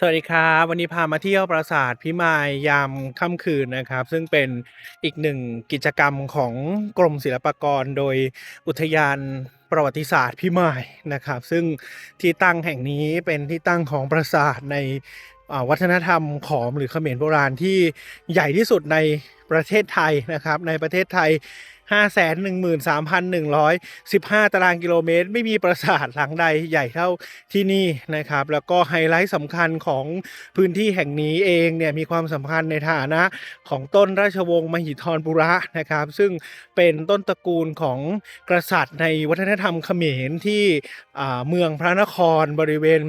สวัสดีครับวันนี้พามาเที่ยวปราสาทพิมายยามค่ำคืนนะครับ ซึ่งเป็นอีกหนึ่งกิจกรรมของกรมศิลปากร โดยอุทยานประวัติศาสตร์พิมายนะครับ ซึ่งที่ตั้งแห่งนี้เป็นที่ตั้งของปราสาทในวัฒนธรรมขอมหรือเขมรโบราณที่ใหญ่ที่สุดในประเทศไทยนะครับ ในประเทศไทย 513,115 ตารางกิโลเมตร ไม่มีปราสาทหลังใดใหญ่เท่าที่นี่นะครับ แล้วก็ไฮไลท์สำคัญของพื้นที่แห่งนี้เองเนี่ยมีความสำคัญในฐานะของต้นราชวงศ์มหิธรปุระนะครับ ซึ่งเป็นต้นตระกูลของกษัตริย์ในวัฒนธรรมเขมรที่เมืองพระนครบริเวณ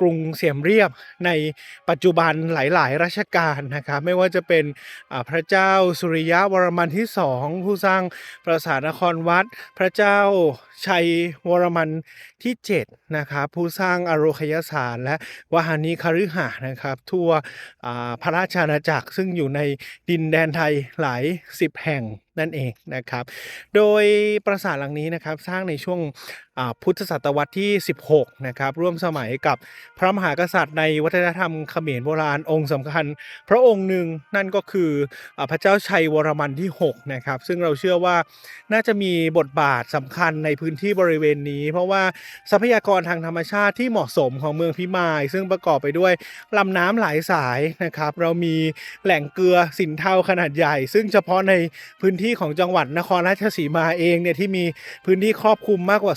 กรุงเสียมเรียบในปัจจุบันหลาย ๆ รัชกาลนะครับ ไม่ว่าจะเป็นพระเจ้าสุริยะวรมันที่สองผู้สร้างปราสาทนครวัด พระเจ้าชัยวรมันที่ 7 นะครับผู้สร้างอโรคยสารและวหานิคฤหาสน์นะครับ ทั่วพระราชอาณาจักรซึ่งอยู่ในดินแดนไทยหลายสิบแห่ง นั่นเองนะครับ โดยปราสาทหลังนี้นะครับสร้างในช่วงพุทธศตวรรษที่ 16 นะครับ ร่วมสมัยกับพระมหากษัตริย์ในวัฒนธรรมเขมรโบราณองค์สำคัญ พระองค์หนึ่งนั่นก็คืออพระเจ้าชัยวรมันที่ 6 นะครับ ซึ่งเราเชื่อว่าน่าจะมีบทบาทสำคัญในพื้นที่บริเวณนี้ เพราะว่าทรัพยากรทางธรรมชาติที่เหมาะสมของเมืองพิมาย ซึ่งประกอบไปด้วยลำน้ำหลายสายนะครับ เรามีแหล่งเกลือสินเทาขนาดใหญ่ ซึ่งเฉพาะในพื้นที่ของจังหวัดนครราชสีมาเองเนี่ยที่มีพื้นที่ครอบคลุมมากกว่า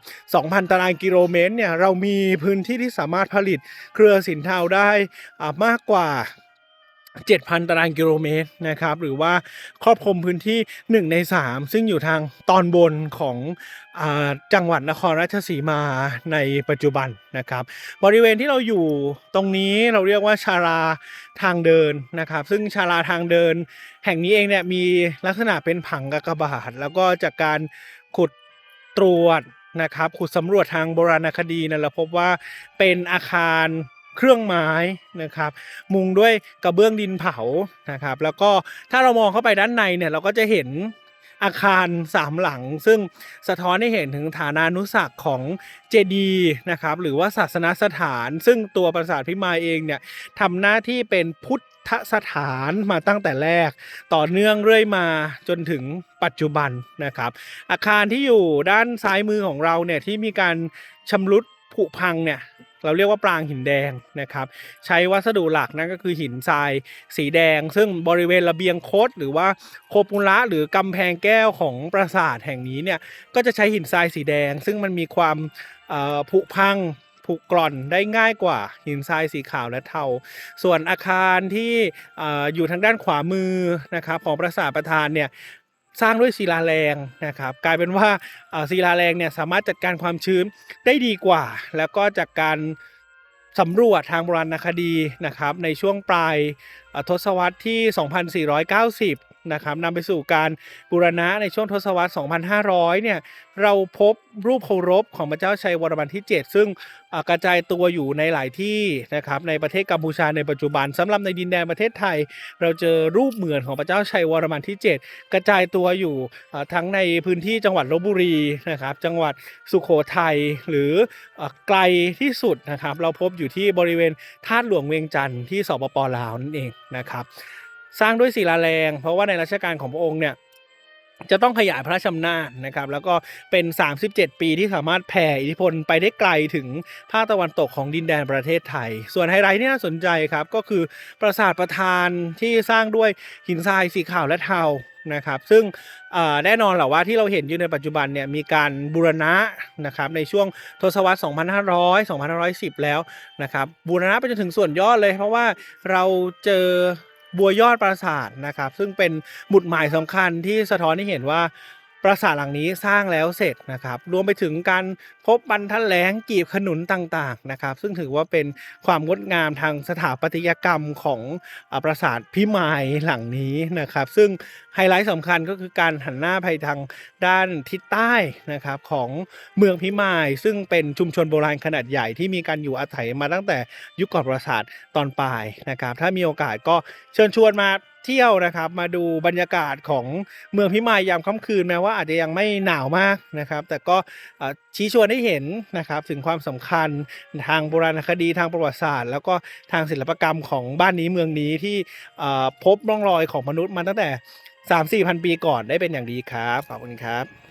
22,000 ตารางกิโลเมตรเนี่ยเรามีพื้นที่ที่สามารถผลิตเครือสินเทาได้มากกว่า 7,000 ตารางกิโลเมตรนะครับหรือว่าครอบคลุมพื้นที่ 1 ใน 3 ซึ่งอยู่ทางตอนบนของอจังหวัดนครราชสีมาในปัจจุบันนะครับ บริเวณที่เราอยู่ตรงนี้เราเรียกว่าชาลาทางเดินนะครับ ซึ่งชาลาทางเดิน แห่งนี้เองเนี่ยมีลักษณะเป็นผังกากบาท แล้วก็จากการขุดตรวจนะครับขุดสำรวจทางโบราณคดีนี่ยเราพบว่าเป็นอาคาร เครื่องไม้นะครับ มุงด้วยกระเบื้องดินเผานะครับ แล้วก็ถ้าเรามองเข้าไปด้านในเนี่ยเราก็จะเห็นอาคารสามหลัง ซึ่งสะท้อนให้เห็นถึงฐานานุสักของเจดีนะครับ หรือว่าศาสนสถาน ซึ่งตัวปราสาทพิมายเองเนี่ยทำหน้าที่เป็นพุทธสถานมาตั้งแต่แรก ต่อเนื่องเรื่อยมาจนถึงปัจจุบันนะครับ อาคารที่อยู่ด้านซ้ายมือของเราเนี่ยที่มีการชำรุดผุพังเนี่ย เราเรียกว่าปรางหินแดงนะครับ ใช้วัสดุหลักนั่นก็คือหินทรายสีแดง ซึ่งบริเวณระเบียงโคดหรือว่าโคปุระหรือกำแพงแก้วของปราสาทแห่งนี้เนี่ยก็จะใช้หินทรายสีแดง ซึ่งมันมีความผุพังผุกร่อนได้ง่ายกว่าหินทรายสีขาวและเทา ส่วนอาคารที่เอ่ออยู่ทางด้านขวามือนะครับของปราสาทประธานเนี่ย สร้างด้วยศิลาแรงนะครับกลายเป็นว่าศิลาแรงเนี่ยสามารถจัดการความชื้นได้ดีกว่า แล้วก็จากการสำรวจทางโบราณคดีนะครับในช่วงปลายทศวรรษที่ 2490 นะครับนำไปสู่การบูรณะในช่วงทศวรรษ 2500 เนี่ยเราพบรูปเคารพของพระเจ้าชัยวรมันที่ 7 ซึ่งกระจายตัวอยู่ในหลายที่นะครับในประเทศกัมพูชาในปัจจุบันสำหรับในดินแดนประเทศไทย เราเจอรูปเหมือนของพระเจ้าชัยวรมันที่ 7 กระจายตัวอยู่ทั้งในพื้นที่จังหวัดลบบุรีนะครับจังหวัดสุโขทัยหรือไกลที่สุดนะครับเราพบอยู่ที่บริเวณธาหลวงเวียงจันทร์ที่สปปลาวนั่นเองนะครับ สร้างด้วยศิลาแรง เพราะว่าในรัชกาลของพระองค์เนี่ยจะต้องขยายพระราชอำนาจนะครับ แล้วก็เป็น 37 ปีที่สามารถแผ่อิทธิพลไปได้ไกลถึงภาคตะวันตกของดินแดนประเทศไทย ส่วนไฮไลท์ที่น่าสนใจครับ ก็คือปราสาทประธานที่สร้างด้วยหินทรายสีขาวและเทานะครับ ซึ่งแน่นอนแหละว่าที่เราเห็นอยู่ในปัจจุบันเนี่ยมีการบูรณะนะครับในช่วงทศวรรษ 2500 2510 แล้วนะครับบูรณะไปจนถึงส่วนยอดเลย เพราะว่าเราเจอ บัวยอดปราสาทนะครับ ซึ่งเป็นหมุดหมายสำคัญที่สะท้อนให้เห็นว่า ปราสาทหลังนี้สร้างแล้วเสร็จนะครับ รวมไปถึงการพบบรรทัดแหลงกีบขนุนต่างๆนะครับ ซึ่งถือว่าเป็นความงดงามทางสถาปัตยกรรมของอปราสาทพิมายหลังนี้นะครับ ซึ่งไฮไลท์สำคัญก็คือการหันหน้าไปทางด้านทิศใต้นะครับของเมืองพิมาย ซึ่งเป็นชุมชนโบราณขนาดใหญ่ที่มีการอยู่อาศัยมาตั้งแต่ยุคก่อนปราสาทตอนปลายนะครับ ถ้ามีโอกาสก็เชิญชวนมา เที่ยวนะครับ มาดูบรรยากาศของเมืองพิมายยามค่ำคืนแม้ว่าอาจจะยังไม่หนาวมากนะครับ แต่ก็ชี้ชวนให้เห็นนะครับถึงความสำคัญทางโบราณคดีทางประวัติศาสตร์ แล้วก็ทางศิลปกรรมของบ้านนี้เมืองนี้ที่พบร่องรอยของมนุษย์มาตั้งแต่ 3 4พันปีก่อนได้เป็นอย่างดีครับขอบคุณครับ